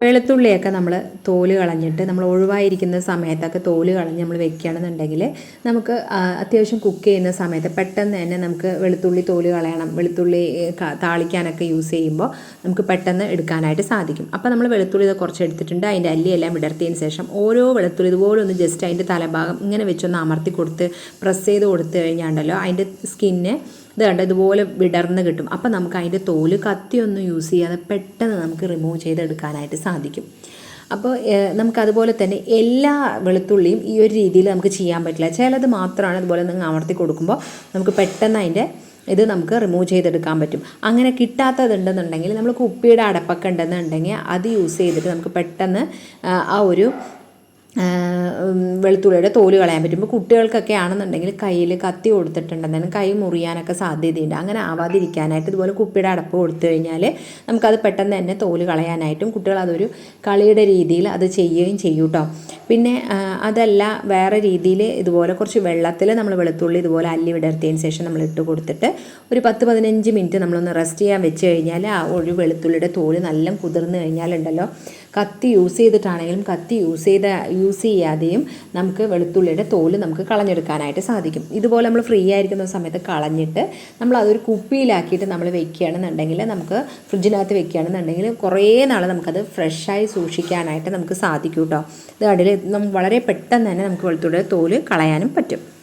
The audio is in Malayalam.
വെളുത്തുള്ളിയൊക്കെ നമ്മൾ തോൽ കളഞ്ഞിട്ട് നമ്മൾ ഒഴിവായിരിക്കുന്ന സമയത്തൊക്കെ തോൽ കളഞ്ഞ് നമ്മൾ വെക്കുകയാണെന്നുണ്ടെങ്കിൽ നമുക്ക് അത്യാവശ്യം കുക്ക് ചെയ്യുന്ന സമയത്ത് പെട്ടെന്ന് തന്നെ നമുക്ക് വെളുത്തുള്ളി തോൽ കളയണം. വെളുത്തുള്ളി താളിക്കാനൊക്കെ യൂസ് ചെയ്യുമ്പോൾ നമുക്ക് പെട്ടെന്ന് എടുക്കാനായിട്ട് സാധിക്കും. അപ്പോൾ നമ്മൾ വെളുത്തുള്ളി ഇത് കുറച്ച് എടുത്തിട്ടുണ്ട്. അതിന്റെ അല്ലിയെല്ലാം വിടർത്തിയതിന് ശേഷം ഓരോ വെളുത്തുള്ളി ഇതുപോലെ ഒന്ന് ജസ്റ്റ് അതിന്റെ തലഭാഗം ഇങ്ങനെ വെച്ചൊന്ന് അമർത്തി കൊടുത്ത് പ്രസ് ചെയ്ത് കൊടുത്തു കഴിഞ്ഞാണ്ടല്ലോ അതിന്റെ സ്കിന്ന് ഇത് കണ്ട ഇതുപോലെ വിടർന്ന് കിട്ടും. അപ്പം നമുക്ക് അതിന്റെ തോൽ കത്തിയൊന്നും യൂസ് ചെയ്യാതെ പെട്ടെന്ന് നമുക്ക് റിമൂവ് ചെയ്തെടുക്കാനായിട്ട് സാധിക്കും. അപ്പോൾ നമുക്കതുപോലെ തന്നെ എല്ലാ വെളുത്തുള്ളിയും ഈ ഒരു രീതിയിൽ നമുക്ക് ചെയ്യാൻ പറ്റില്ല. ചിലത് മാത്രമാണ് അതുപോലെ നിങ്ങൾ അമർത്തി കൊടുക്കുമ്പോൾ നമുക്ക് പെട്ടെന്ന് അതിന്റെ ഇത് നമുക്ക് റിമൂവ് ചെയ്തെടുക്കാൻ പറ്റും. അങ്ങനെ കിട്ടാത്തതുണ്ടെന്നുണ്ടെങ്കിൽ നമ്മൾ കുപ്പിയുടെ അടപ്പൊക്കെ ഉണ്ടെന്നുണ്ടെങ്കിൽ അത് യൂസ് ചെയ്തിട്ട് നമുക്ക് പെട്ടെന്ന് ആ, ഒരു വെളുത്തുള്ളിയുടെ തോൽ കളയാൻ പറ്റും ഇപ്പോൾ കുട്ടികൾക്കൊക്കെ ആണെന്നുണ്ടെങ്കിൽ കയ്യിൽ കത്തി കൊടുത്തിട്ടുണ്ടെന്നാലും കൈ മുറിയാനൊക്കെ സാധ്യതയുണ്ട്. അങ്ങനെ ആവാതിരിക്കാനായിട്ട് ഇതുപോലെ കുപ്പിയുടെ അടപ്പ് കൊടുത്തു കഴിഞ്ഞാൽ നമുക്കത് പെട്ടെന്ന് തന്നെ തോൽ കളയാനായിട്ടും കുട്ടികൾ അതൊരു കളിയുടെ രീതിയിൽ അത് ചെയ്യുകയും ചെയ്യും കേട്ടോ പിന്നെ അതല്ല വേറെ രീതിയിൽ ഇതുപോലെ കുറച്ച് വെള്ളത്തിൽ നമ്മൾ വെളുത്തുള്ളി ഇതുപോലെ അല്ലി വിടർത്തിയതിന് ശേഷം നമ്മൾ ഇട്ട് കൊടുത്തിട്ട് ഒരു പത്ത് പതിനഞ്ച് മിനിറ്റ് നമ്മളൊന്ന് റെസ്റ്റ് ചെയ്യാൻ വെച്ച് കഴിഞ്ഞാൽ ആ ഒരു വെളുത്തുള്ളിയുടെ തോൽ നല്ല കുതിർന്ന് കഴിഞ്ഞാലുണ്ടല്ലോ. കത്തി യൂസ് ചെയ്തിട്ടാണെങ്കിലും കത്തി യൂസ് ചെയ്ത യൂസ് ചെയ്യാതെയും നമുക്ക് വെളുത്തുള്ളിയുടെ തോൽ നമുക്ക് കളഞ്ഞെടുക്കാനായിട്ട് സാധിക്കും. ഇതുപോലെ നമ്മൾ ഫ്രീ ആയിരിക്കുന്ന സമയത്ത് കളഞ്ഞിട്ട് നമ്മൾ അതൊരു കുപ്പിയിലാക്കിയിട്ട് നമ്മൾ വെക്കുകയാണെന്നുണ്ടെങ്കിൽ നമുക്ക് ഫ്രിഡ്ജിനകത്ത് വെക്കുകയാണെന്നുണ്ടെങ്കിൽ കുറേ നാൾ നമുക്കത് ഫ്രഷായി സൂക്ഷിക്കാനായിട്ട് നമുക്ക് സാധിക്കും കേട്ടോ ഇത് കണ്ടില്ലേ? വളരെ പെട്ടെന്ന് തന്നെ നമുക്ക് വെളുത്തുള്ളിയുടെ തോൽ കളയാനും പറ്റും.